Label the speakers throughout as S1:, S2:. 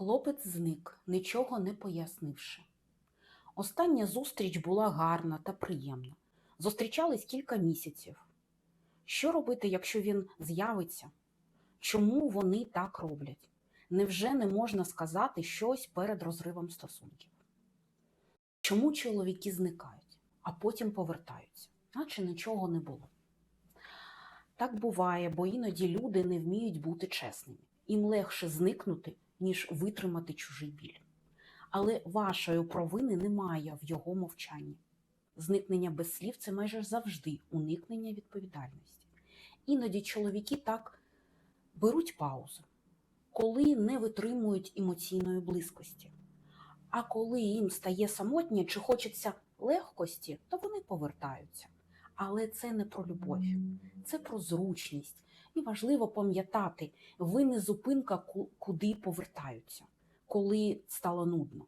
S1: Хлопець зник, нічого не пояснивши. Остання зустріч була гарна та приємна. Зустрічались кілька місяців. Що робити, якщо він з'явиться? Чому вони так роблять? Невже не можна сказати щось перед розривом стосунків? Чому чоловіки зникають, а потім повертаються, наче нічого не було? Так буває, бо іноді люди не вміють бути чесними. Їм легше зникнути, ніж витримати чужий біль. Але вашої провини немає в його мовчанні. Зникнення без слів це майже завжди уникнення відповідальності. Іноді чоловіки так беруть паузу, коли не витримують емоційної близькості. А коли їм стає самотнє чи хочеться легкості, то вони повертаються. Але це не про любов, це про зручність. І важливо пам'ятати, ви не зупинка, куди повертаються, коли стало нудно.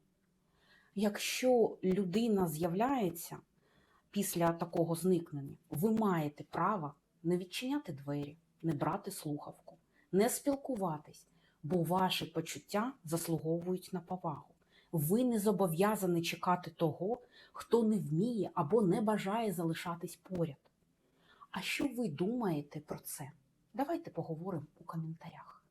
S1: Якщо людина з'являється після такого зникнення, ви маєте право не відчиняти двері, не брати слухавку, не спілкуватись, бо ваші почуття заслуговують на повагу. Ви не зобов'язані чекати того, хто не вміє або не бажає залишатись поряд. А що ви думаєте про це? Давайте поговоримо у коментарях.